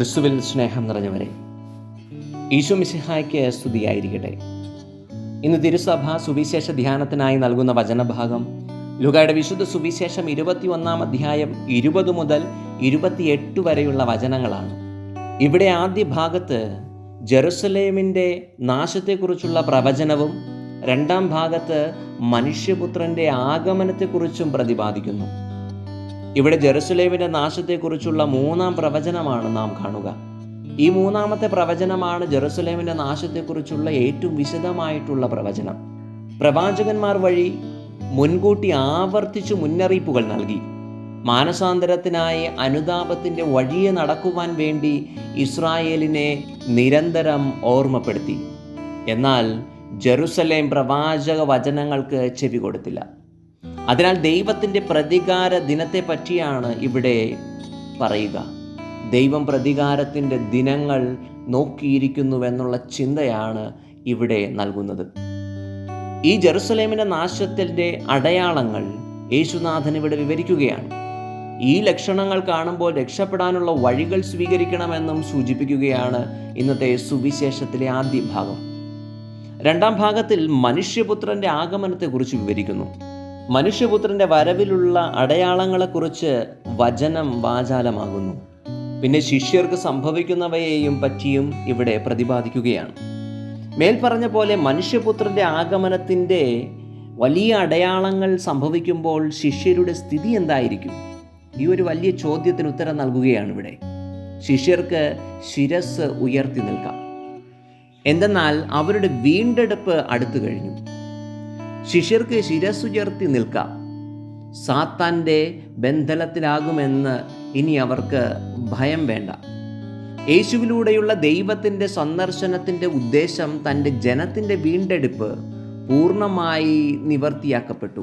ക്രിസ്തുവിൽ സ്നേഹം നിറഞ്ഞവരെ ഈശോ മിസിഹായ്ക്ക് സ്തുതിയായിരിക്കട്ടെ. ഇന്ന് തിരുസഭ സുവിശേഷ ധ്യാനത്തിനായി നൽകുന്ന വചനഭാഗം ലുകയുടെ വിശുദ്ധ സുവിശേഷം ഇരുപത്തിയൊന്നാം അധ്യായം ഇരുപത് മുതൽ ഇരുപത്തിയെട്ട് വരെയുള്ള വചനങ്ങളാണ്. ഇവിടെ ആദ്യ ഭാഗത്ത് ജെറുസലേമിന്റെ നാശത്തെക്കുറിച്ചുള്ള പ്രവചനവും രണ്ടാം ഭാഗത്ത് മനുഷ്യപുത്രന്റെ ആഗമനത്തെക്കുറിച്ചും പ്രതിപാദിക്കുന്നു. ഇവിടെ ജെറുസലേമിന്റെ നാശത്തെക്കുറിച്ചുള്ള മൂന്നാം പ്രവചനമാണ് നാം കാണുക. ഈ മൂന്നാമത്തെ പ്രവചനമാണ് ജെറുസലേമിന്റെ നാശത്തെക്കുറിച്ചുള്ള ഏറ്റവും വിശദമായിട്ടുള്ള പ്രവചനം. പ്രവാചകന്മാർ വഴി മുൻകൂട്ടി ആവർത്തിച്ചു മുന്നറിയിപ്പുകൾ നൽകി. മാനസാന്തരത്തിനായി അനുതാപത്തിന്റെ വഴിയെ നടക്കുവാൻ വേണ്ടി ഇസ്രായേലിനെ നിരന്തരം ഓർമ്മപ്പെടുത്തി. എന്നാൽ ജെറുസലേം പ്രവാചക വചനങ്ങൾക്ക് ചെവി കൊടുത്തില്ല. അതിനാൽ ദൈവത്തിന്റെ പ്രതികാര ദിനത്തെ പറ്റിയാണ് ഇവിടെ പറയുക. ദൈവം പ്രതികാരത്തിന്റെ ദിനങ്ങൾ നോക്കിയിരിക്കുന്നുവെന്നുള്ള ചിന്തയാണ് ഇവിടെ നൽകുന്നത്. ഈ ജെറുസലേമിന്റെ നാശത്തിന്റെ അടയാളങ്ങൾ യേശുനാഥൻ ഇവിടെ വിവരിക്കുകയാണ്. ഈ ലക്ഷണങ്ങൾ കാണുമ്പോൾ രക്ഷപ്പെടാനുള്ള വഴികൾ സ്വീകരിക്കണമെന്നും സൂചിപ്പിക്കുകയാണ് ഇന്നത്തെ സുവിശേഷത്തിലെ ആദ്യ ഭാഗം. രണ്ടാം ഭാഗത്തിൽ മനുഷ്യപുത്രന്റെ ആഗമനത്തെക്കുറിച്ച് വിവരിക്കുന്നു. മനുഷ്യപുത്രന്റെ വരവിലുള്ള അടയാളങ്ങളെക്കുറിച്ച് വചനം വാചാലമാകുന്നു. പിന്നെ ശിഷ്യർക്ക് സംഭവിക്കുന്നവയെയും പറ്റിയും ഇവിടെ പ്രതിപാദിക്കുകയാണ്. മേൽപ്പറഞ്ഞ പോലെ മനുഷ്യപുത്രന്റെ ആഗമനത്തിന്റെ വലിയ അടയാളങ്ങൾ സംഭവിക്കുമ്പോൾ ശിഷ്യരുടെ സ്ഥിതി എന്തായിരിക്കും? ഈ ഒരു വലിയ ചോദ്യത്തിന് ഉത്തരം നൽകുകയാണ് ഇവിടെ. ശിഷ്യർക്ക് ശിരസ് ഉയർത്തി നിൽക്കാം. എന്തെന്നാൽ അവരുടെ വീണ്ടെടുപ്പ് അടുത്തു കഴിഞ്ഞു. ശിഷ്യർക്ക് ശിരസുയർത്തി നിൽക്കാം. സാത്താന്റെ ബന്ധനത്തിലാകുമെന്ന് ഇനി അവർക്ക് ഭയം വേണ്ട. യേശുവിലൂടെയുള്ള ദൈവത്തിന്റെ സന്ദർശനത്തിന്റെ ഉദ്ദേശം തന്റെ ജനത്തിന്റെ വീണ്ടെടുപ്പ് പൂർണമായി നിവർത്തിയാക്കപ്പെട്ടു.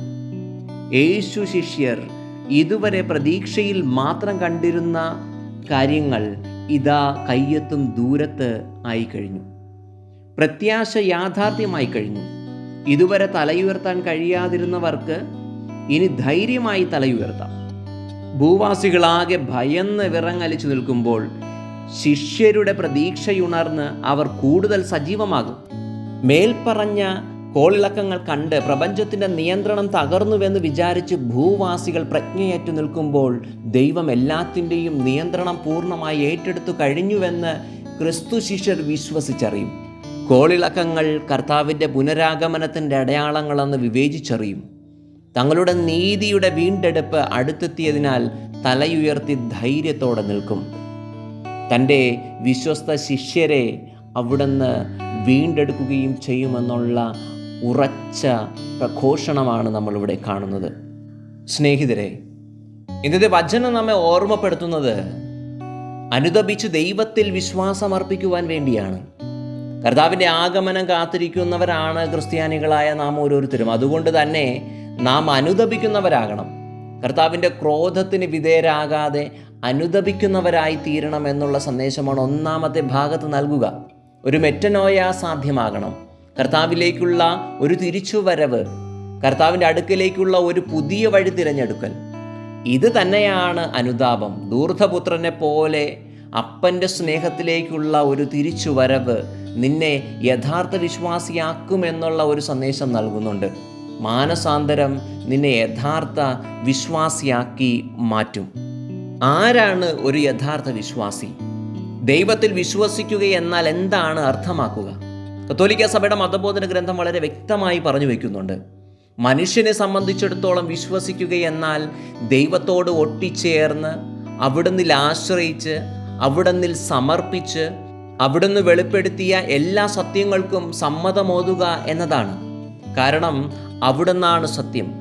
യേശു ശിഷ്യർ ഇതുവരെ പ്രതീക്ഷയിൽ മാത്രം കണ്ടിരുന്ന കാര്യങ്ങൾ ഇതാ കയ്യെത്തും ദൂരത്ത് ആയി കഴിഞ്ഞു. പ്രത്യാശ യാഥാർത്ഥ്യമായി കഴിഞ്ഞു. ഇതുവരെ തലയുയർത്താൻ കഴിയാതിരുന്നവർക്ക് ഇനി ധൈര്യമായി തലയുയർത്താം. ഭൂവാസികളാകെ ഭയന്ന് വിറങ്ങലിച്ചു നിൽക്കുമ്പോൾ ശിഷ്യരുടെ പ്രതീക്ഷയുണർന്ന് അവർ കൂടുതൽ സജീവമാകും. മേൽപ്പറഞ്ഞ കോളിളക്കങ്ങൾ കണ്ട് പ്രപഞ്ചത്തിന്റെ നിയന്ത്രണം തകർന്നുവെന്ന് വിചാരിച്ച് ഭൂവാസികൾ പ്രജ്ഞയേറ്റു നിൽക്കുമ്പോൾ ദൈവം എല്ലാത്തിന്റെയും നിയന്ത്രണം പൂർണമായി ഏറ്റെടുത്തു കഴിഞ്ഞുവെന്ന് ക്രിസ്തു ശിഷ്യർ വിശ്വസിച്ചറിയും. കോളിളക്കങ്ങൾ കർത്താവിന്റെ പുനരാഗമനത്തിന്റെ അടയാളങ്ങളെന്ന് വിവേചിച്ചറിയും. തങ്ങളുടെ നീതിയുടെ വീണ്ടെടുപ്പ് അടുത്തെത്തിയതിനാൽ തലയുയർത്തി ധൈര്യത്തോടെ നിൽക്കും. തന്റെ വിശ്വസ്ത ശിഷ്യരെ അവിടുന്ന് വീണ്ടെടുക്കുകയും ചെയ്യുമെന്നുള്ള ഉറച്ച പ്രഘോഷണമാണ് നമ്മളിവിടെ കാണുന്നത്. സ്നേഹിതരെ ഇന്നത്തെ വചനം നമ്മെ ഓർമ്മപ്പെടുത്തുന്നത് അനുദപിച്ച് ദൈവത്തിൽ വിശ്വാസമർപ്പിക്കുവാൻ വേണ്ടിയാണ്. കർത്താവിന്റെ ആഗമനം കാത്തിരിക്കുന്നവരാണ് ക്രിസ്ത്യാനികളായ നാം ഓരോരുത്തരും. അതുകൊണ്ട് തന്നെ നാം അനുദപിക്കുന്നവരാകണം. കർത്താവിന്റെ ക്രോധത്തിന് വിധേയരാകാതെ അനുദപിക്കുന്നവരായി തീരണം എന്നുള്ള സന്ദേശമാണ് ഒന്നാമത്തെ ഭാഗത്ത് നൽകുക. ഒരു മെറ്റനോയ സാധ്യമാകണം. കർത്താവിലേക്കുള്ള ഒരു തിരിച്ചുവരവ് കർത്താവിന്റെ അടുക്കിലേക്കുള്ള ഒരു പുതിയ വഴി തിരഞ്ഞെടുക്കൽ. ഇത് തന്നെയാണ് അനുതാപം. ദൂർധപുത്രനെ പോലെ അപ്പന്റെ സ്നേഹത്തിലേക്കുള്ള ഒരു തിരിച്ചുവരവ് നിന്നെ യഥാർത്ഥ വിശ്വാസിയാക്കുമെന്നുള്ള ഒരു സന്ദേശം നൽകുന്നുണ്ട്. മാനസാന്തരം നിന്നെ യഥാർത്ഥ വിശ്വാസിയാക്കി മാറ്റും. ആരാണ് ഒരു യഥാർത്ഥ വിശ്വാസി? ദൈവത്തിൽ വിശ്വസിക്കുക എന്നാൽ എന്താണ് അർത്ഥമാക്കുക? കത്തോലിക്ക സഭയുടെ മതബോധന ഗ്രന്ഥം വളരെ വ്യക്തമായി പറഞ്ഞു വയ്ക്കുന്നുണ്ട് മനുഷ്യനെ സംബന്ധിച്ചിടത്തോളം വിശ്വസിക്കുക എന്നാൽ ദൈവത്തോട് ഒട്ടിച്ചേർന്ന് അവിടുന്ന് ആശ്രയിച്ച് അവിടുന്നിൽ സമർപ്പിച്ച് അവിടുന്ന് വെളിപ്പെടുത്തിയ എല്ലാ സത്യങ്ങൾക്കും സമ്മതമോതുക എന്നതാണ്. കാരണം അവിടുന്നാണ് സത്യം.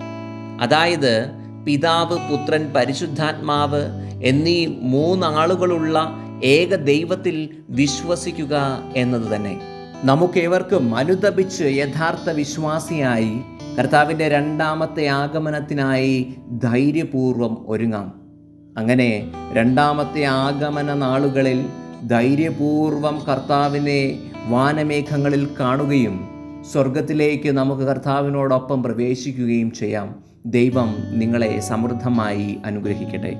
അതായത് പിതാവ് പുത്രൻ പരിശുദ്ധാത്മാവ് എന്നീ മൂന്നാളുകളുള്ള ഏക ദൈവത്തിൽ വിശ്വസിക്കുക എന്നത് തന്നെ. നമുക്കേവർക്കും അനുദപിച്ച് യഥാർത്ഥ വിശ്വാസിയായി കർത്താവിന്റെ രണ്ടാമത്തെ ആഗമനത്തിനായി ധൈര്യപൂർവം ഒരുങ്ങാം. അങ്ങനെ രണ്ടാമത്തെ ആഗമന നാളുകളിൽ ധൈര്യപൂർവം കർത്താവിനെ വാനമേഘങ്ങളിൽ കാണുകയും സ്വർഗത്തിലേക്ക് നമുക്ക് കർത്താവിനോടൊപ്പം പ്രവേശിക്കുകയും ചെയ്യാം. ദൈവം നിങ്ങളെ സമൃദ്ധമായി അനുഗ്രഹിക്കട്ടെ.